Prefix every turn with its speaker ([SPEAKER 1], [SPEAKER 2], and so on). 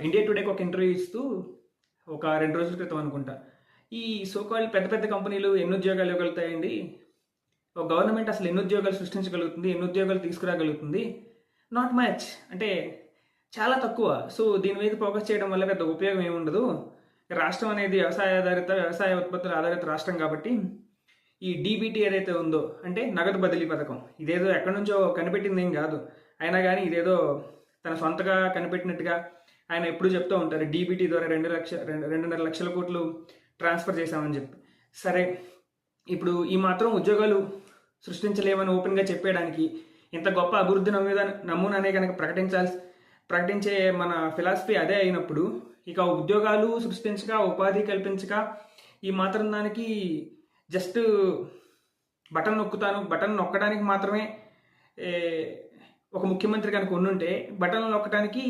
[SPEAKER 1] India టుడేకి ఒక interview ఇస్తూ ఒక రెండు రోజుల క్రితం అనుకుంటా. ఈ సోకాల్ పెద్ద పెద్ద కంపెనీలు ఎన్ని ఉద్యోగాలు ఇవ్వగలుగుతాయండి? ఒక గవర్నమెంట్ అసలు ఎన్ని ఉద్యోగాలు సృష్టించగలుగుతుంది? ఎన్ని ఉద్యోగాలు తీసుకురాగలుగుతుంది? నాట్ మ్యాచ్ అంటే చాలా తక్కువ. సో దీని మీద ఫోకస్ చేయడం వల్ల పెద్ద ఉపయోగం ఏముండదు రాష్ట్రం అనేది వ్యవసాయ ఆధారిత వ్యవసాయ ఉత్పత్తుల ఆధారిత రాష్ట్రం కాబట్టి ఈ డీబీటీ ఏదైతే ఉందో అంటే నగదు బదిలీ పథకం ఇదేదో ఎక్కడి నుంచో కనిపెట్టింది ఏం కాదు. అయినా కానీ ఇదేదో తన సొంతగా కనిపెట్టినట్టుగా ఆయన ఎప్పుడు చెప్తూ ఉంటారు డీబీటీ ద్వారా రెండు లక్ష రెండు రెండున్నర లక్షల కోట్లు ట్రాన్స్ఫర్ చేశామని చెప్పి. సరే ఇప్పుడు ఈ మాత్రం ఉద్యోగాలు సృష్టించలేమని ఓపెన్గా చెప్పేయడానికి ఇంత గొప్ప అభివృద్ధి నమూనా నమూనానే కనుక ప్రకటించాల్సి ప్రకటించే మన ఫిలాసఫీ అదే అయినప్పుడు ఇక ఉద్యోగాలు సృష్టించక ఉపాధి కల్పించక ఈ మాత్రం దానికి జస్ట్ బటన్ నొక్కుతాను బటన్ నొక్కడానికి మాత్రమే ఒక ముఖ్యమంత్రి కనుక ఉండుంటే బటన్ నొక్కడానికి